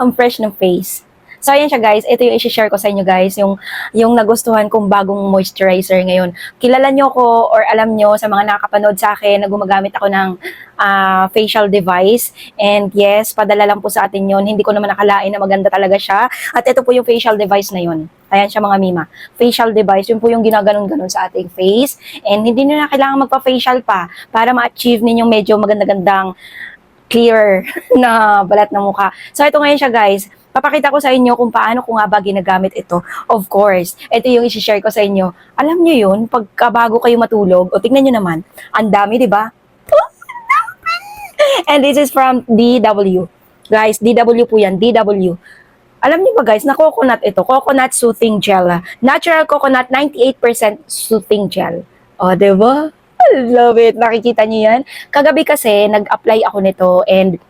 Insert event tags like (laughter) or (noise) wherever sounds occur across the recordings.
ang fresh ng face. So, ayan siya guys. Ito yung isi-share ko sa inyo guys. Yung, yung nagustuhan kong bagong moisturizer ngayon. Kilala nyo ko or alam nyo sa mga nakakapanood sa akin na gumagamit ako ng ah, facial device. And yes, padala lang po sa atin yon Hindi ko naman nakalain na maganda talaga siya. At ito po yung facial device na yun. Ayan siya mga mima. Facial device, yun po yung ginaganon-ganon sa ating face. And hindi nyo na kailangan magpa-facial pa para ma-achieve ninyong medyo maganda-gandang clear (laughs) na balat ng mukha. So ito ngayon siya guys. Papakita ko sa inyo kung paano ko nga ba ginagamit ito. Of course, ito yung isi-share ko sa inyo. Alam nyo yun, pagka bago kayo matulog, o tingnan nyo naman, ang dami, di ba? (laughs) And this is from DW. Guys, DW po yan, DW. Alam niyo ba guys, na coconut ito, coconut soothing gel. Natural coconut, 98% soothing gel. O, di ba? Love it. Nakikita niyo yan? Kagabi kasi, nag-apply ako nito and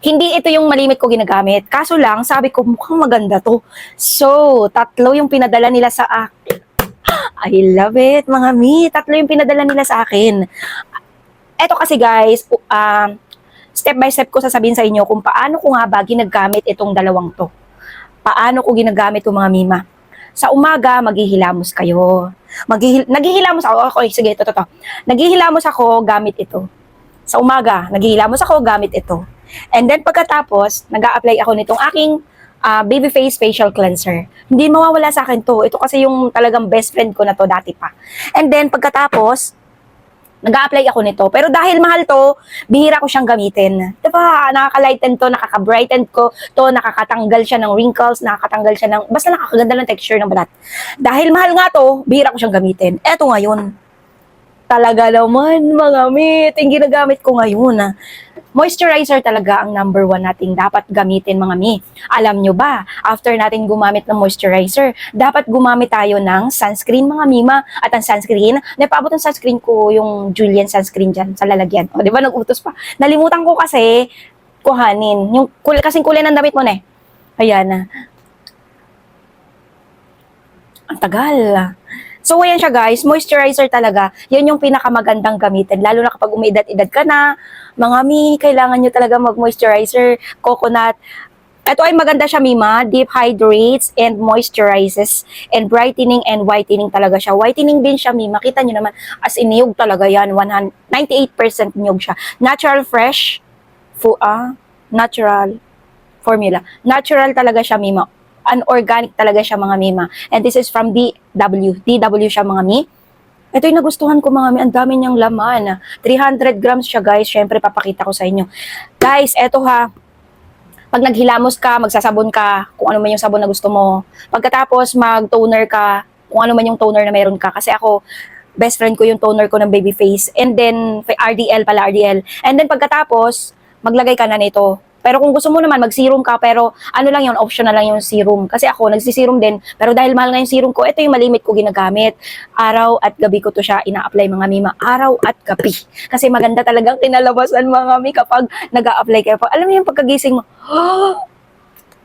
hindi ito yung malimit ko ginagamit. Kaso lang, sabi ko, mukhang maganda to. So, tatlo yung pinadala nila sa akin. (gasps) I love it, mga mi. Tatlo yung pinadala nila sa akin. Eto kasi guys, u- um, step by step ko sasabihin sa inyo kung paano ko nga ba ginagamit itong dalawang to. Paano ko ginagamit itong mga mima. Sa umaga, maghihilamos kayo. Maghihil naghihilamos ako. Okay, sige, ito, ito. Naghihilamos ako gamit ito. Sa umaga, naghihilamos ako gamit ito. And then pagkatapos, nag apply ako nitong aking ah, baby face facial cleanser. Hindi mawawala sa akin to. Ito kasi yung talagang best friend ko na to dati pa. And then pagkatapos, nag apply ako nito. Pero dahil mahal to, bihira ko siyang gamitin. Diba? Nakaka-lighten to, nakaka-brighten ko to, nakakatanggal siya ng wrinkles, nakakatanggal siya ng, basta nakakaganda ng texture ng balat. Dahil mahal nga to, bihira ko siyang gamitin. Eto ngayon, talaga naman, mga mit, yung ginagamit ko ngayon. ah. Moisturizer talaga ang number one nating dapat gamitin, mga mi. Alam nyo ba, after natin gumamit ng moisturizer, dapat gumamit tayo ng sunscreen, mga mima. At ang sunscreen, napaabot ang sunscreen ko, yung Julian sunscreen dyan, sa lalagyan. O, di ba, nag-utos pa. Nalimutan ko kasi, kuhanin. Yung, kul kasing kulay ng damit mo na eh. Ayan. ah. Ang tagal. So, ayan siya guys, moisturizer talaga. Yan yung pinakamagandang gamitin. Lalo na kapag umiidad-edad ka na, mga mi, kailangan nyo talaga mag-moisturizer, coconut. Ito ay maganda siya, Mima. Deep hydrates and moisturizes and brightening and whitening talaga siya. Whitening din siya, Mima. Kita nyo naman, as in niyog talaga yan. 100, 98% niyog siya. Natural fresh, fu ah, natural formula. Natural talaga siya, Mima unorganic talaga siya mga mima. And this is from DW. DW siya mga mi. Ito yung nagustuhan ko mga mi. Ang dami niyang laman. 300 grams siya guys. Siyempre papakita ko sa inyo. Guys, eto ha. Pag naghilamos ka, magsasabon ka, kung ano man yung sabon na gusto mo. Pagkatapos mag-toner ka, kung ano man yung toner na meron ka. Kasi ako, best friend ko yung toner ko ng baby face. And then, RDL pala, RDL. And then pagkatapos, maglagay ka na nito. Pero kung gusto mo naman mag-serum ka, pero ano lang yun, optional lang yung serum. Kasi ako, nagsiserum din. Pero dahil mahal nga yung serum ko, ito yung malimit ko ginagamit. Araw at gabi ko to siya ina-apply mga mima. Araw at gabi. Kasi maganda talagang kinalabasan mga mi kapag nag apply kayo. Alam mo yung pagkagising mo, (gasps)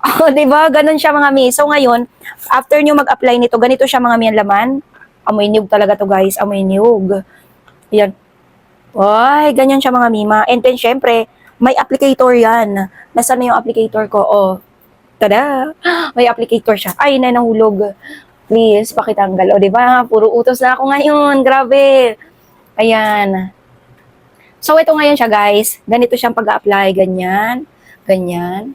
Oh, 'di ba? Ganun siya mga mi. So ngayon, after nyo mag-apply nito, ganito siya mga mi ang laman. Amoy niyog talaga to, guys. Amoy niyog. Yan. Ay, ganyan siya mga mima. And then, syempre, may applicator yan. Nasaan na yung applicator ko? Oh, tada! (gasps) May applicator siya. Ay, na nahulog. Please, pakitanggal. O, di ba? Puro utos na ako ngayon. Grabe. Ayan. So, ito ngayon siya, guys. Ganito siyang pag-apply. Ganyan. Ganyan.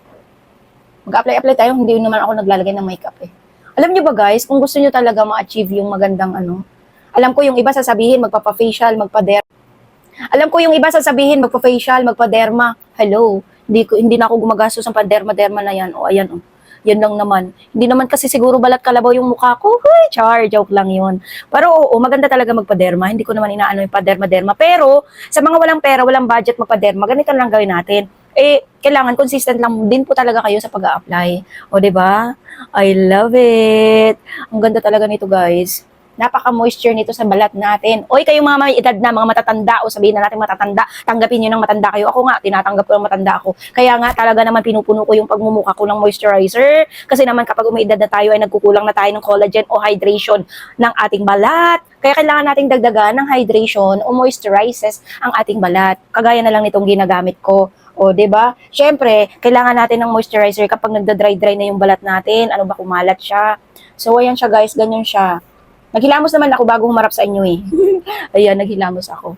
Mag-apply-apply tayo. Hindi naman ako naglalagay ng makeup eh. Alam niyo ba, guys, kung gusto niyo talaga ma-achieve yung magandang ano, alam ko yung iba sasabihin, magpapa-facial, magpa-derma. Alam ko yung iba sasabihin, magpa-facial, magpa-derma. Hello, hindi, ko, hindi na ako gumagastos ng pa-derma-derma na yan. O, ayan, o. Yan lang naman. Hindi naman kasi siguro balat kalabaw yung mukha ko. Huy, char, joke lang yun. Pero oo, maganda talaga magpa-derma. Hindi ko naman inaano yung pa-derma-derma. Pero, sa mga walang pera, walang budget magpa-derma, ganito lang gawin natin. Eh, kailangan consistent lang din po talaga kayo sa pag apply O, ba? I love it. Ang ganda talaga nito, guys napaka-moisture nito sa balat natin. Oy, kayong mga may edad na, mga matatanda, o sabihin na natin matatanda, tanggapin nyo ng matanda kayo. Ako nga, tinatanggap ko ng matanda ako. Kaya nga, talaga naman pinupuno ko yung pagmumukha ko ng moisturizer. Kasi naman kapag umiidad na tayo, ay nagkukulang na tayo ng collagen o hydration ng ating balat. Kaya kailangan nating dagdagan ng hydration o moisturizes ang ating balat. Kagaya na lang nitong ginagamit ko. O, ba? Syempre, kailangan natin ng moisturizer kapag nagda-dry-dry na yung balat natin. Ano ba kumalat siya? So, ayan siya guys, ganyan siya. Naghilamos naman ako bago humarap sa inyo eh. (laughs) ayan, naghilamos ako.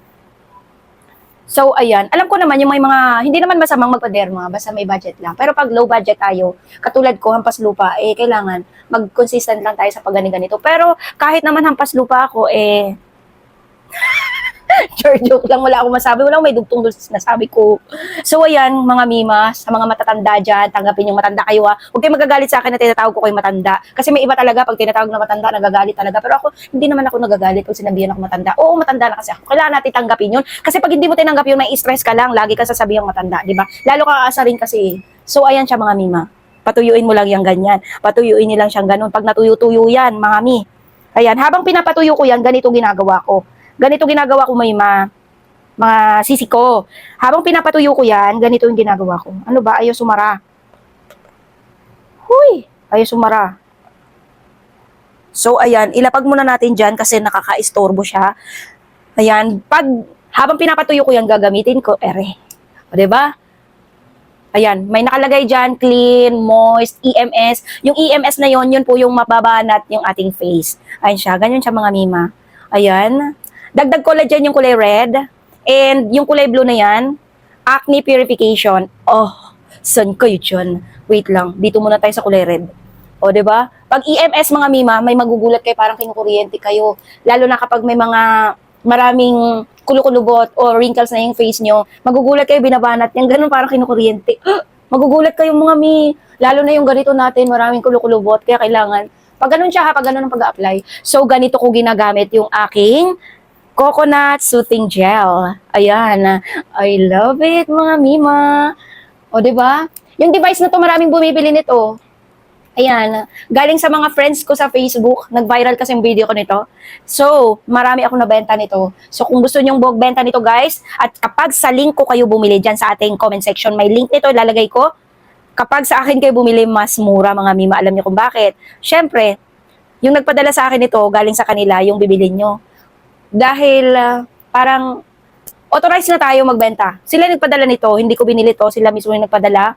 So, ayan. Alam ko naman yung may mga, hindi naman masamang magpaderma, basta may budget lang. Pero pag low budget tayo, katulad ko, hampas lupa, eh, kailangan mag-consistent lang tayo sa pagganito. Pero kahit naman hampas lupa ako, eh, (laughs) Sure, joke lang. Wala akong masabi. Wala akong may dugtong doon sa sinasabi ko. So, ayan, mga mima, sa mga matatanda dyan, tanggapin yung matanda kayo ha. Huwag kayong magagalit sa akin na tinatawag ko kayo matanda. Kasi may iba talaga, pag tinatawag na matanda, nagagalit talaga. Pero ako, hindi naman ako nagagalit pag sinabihan ako matanda. Oo, matanda na kasi ako. Kailangan natin tanggapin yun. Kasi pag hindi mo tinanggap yun, may stress ka lang. Lagi ka sasabihang matanda, di ba? Lalo ka aasarin kasi. So, ayan siya mga mima. Patuyuin mo lang yung ganyan. Patuyuin niyo lang siyang ganun. Pag natuyo-tuyo yan, mga mi. Ayan, habang pinapatuyo ko yan, ganito ginagawa ko ganito ginagawa ko may ma, mga sisi ko. Habang pinapatuyo ko yan, ganito yung ginagawa ko. Ano ba? Ayaw sumara. Huy! Ayaw sumara. So, ayan, ilapag muna natin dyan kasi nakaka-istorbo siya. Ayan, pag, habang pinapatuyo ko yan, gagamitin ko, ere. O, diba? Ayan, may nakalagay dyan, clean, moist, EMS. Yung EMS na yon yun po yung mababanat yung ating face. Ayan siya, ganyan siya mga mima. Ayan, Dagdag collagen yung kulay red. And yung kulay blue na yan, acne purification. Oh, saan kayo dyan? Wait lang, dito muna tayo sa kulay red. O, di ba? Pag EMS mga mima, may magugulat kayo parang kinukuryente kayo. Lalo na kapag may mga maraming kulukulubot o wrinkles na yung face nyo, magugulat kayo, binabanat yan, ganun parang kinukuryente. (gasps) magugulat kayo mga mi. Lalo na yung ganito natin, maraming kulukulubot, kaya kailangan, pag ganun siya ha, pag ganun ang pag-apply. So, ganito ko ginagamit yung aking coconut soothing gel. Ayan. I love it, mga mima. O, ba? Yung device na to, maraming bumibili nito. Ayan. Galing sa mga friends ko sa Facebook. Nag-viral kasi yung video ko nito. So, marami akong nabenta nito. So, kung gusto nyong benta nito, guys, at kapag sa link ko kayo bumili dyan sa ating comment section, may link nito, ilalagay ko. Kapag sa akin kayo bumili, mas mura, mga mima. Alam niyo kung bakit. Siyempre, yung nagpadala sa akin ito, galing sa kanila, yung bibili nyo dahil uh, parang authorized na tayo magbenta. Sila nagpadala nito, hindi ko binili to, sila mismo yung nagpadala.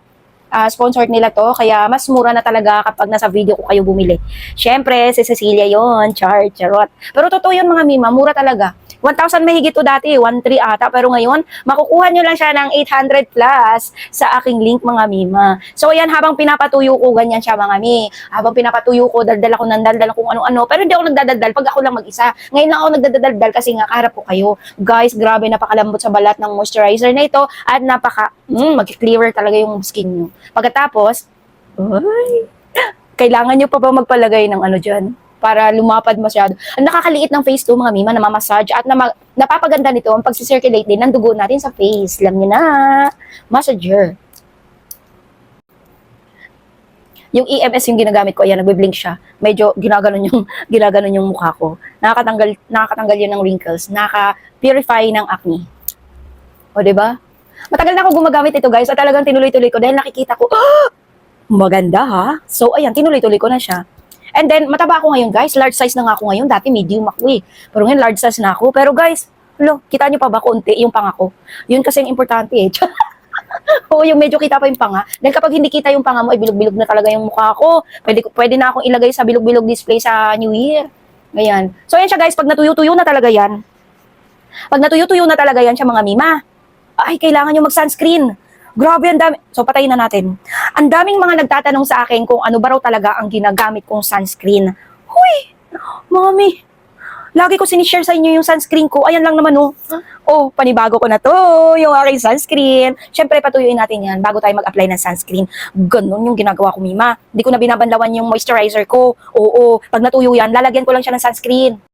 Uh, sponsored nila to, kaya mas mura na talaga kapag nasa video ko kayo bumili. Siyempre, si Cecilia yon char, charot. Pero totoo yun mga mima, mura talaga. 1,000 mahigit to dati, 1,3 ata. Pero ngayon, makukuha nyo lang siya ng 800 plus sa aking link mga mima. So ayan, habang pinapatuyo ko, ganyan siya mga mi. Habang pinapatuyo ko, daldal ako ng daldal kung ano-ano. Pero hindi ako nagdadaldal pag ako lang mag-isa. Ngayon lang ako nagdadaldal kasi nga kaharap ko kayo. Guys, grabe, napakalambot sa balat ng moisturizer na ito. At napaka, mm, mag-clearer talaga yung skin nyo. Pagkatapos, ay, kailangan nyo pa ba magpalagay ng ano dyan? Para lumapad masyado. Ang nakakaliit ng face to mga mima, namamassage at na napapaganda nito ang pag-circulate din ng dugo natin sa face. Alam niyo na, massager. Yung EMS yung ginagamit ko, ayan, nagbe-blink siya. Medyo ginaganon yung, (laughs) ginaganon yung mukha ko. Nakakatanggal, nakakatanggal yan ng wrinkles. Nakaka-purify ng acne. O, ba? Matagal na ako gumagamit ito, guys. At talagang tinuloy-tuloy ko dahil nakikita ko, ah, (gasps) maganda ha. So, ayan, tinuloy-tuloy ko na siya. And then, mataba ako ngayon, guys. Large size na nga ako ngayon. Dati medium ako eh. Pero ngayon, large size na ako. Pero guys, lo, kita nyo pa ba konti yung panga ko? Yun kasi yung importante eh. (laughs) Oo, yung medyo kita pa yung panga. Dahil kapag hindi kita yung panga mo, ay bilog-bilog na talaga yung mukha ko. Pwede, pwede na akong ilagay sa bilog-bilog display sa New Year. Ganyan. So, yan siya guys. Pag natuyo-tuyo na talaga yan. Pag natuyo-tuyo na talaga yan siya mga mima. Ay, kailangan nyo mag-sunscreen. Grabe, ang dami. So, patayin na natin. Ang daming mga nagtatanong sa akin kung ano ba raw talaga ang ginagamit kong sunscreen. Huy! Mami! Lagi ko sinishare sa inyo yung sunscreen ko. Ayan lang naman, oh. Oh, panibago ko na to, yung aking sunscreen. Siyempre, patuyuin natin yan bago tayo mag-apply ng sunscreen. Ganun yung ginagawa ko, Mima. Hindi ko na binabanlawan yung moisturizer ko. Oo, pag natuyo yan, lalagyan ko lang siya ng sunscreen.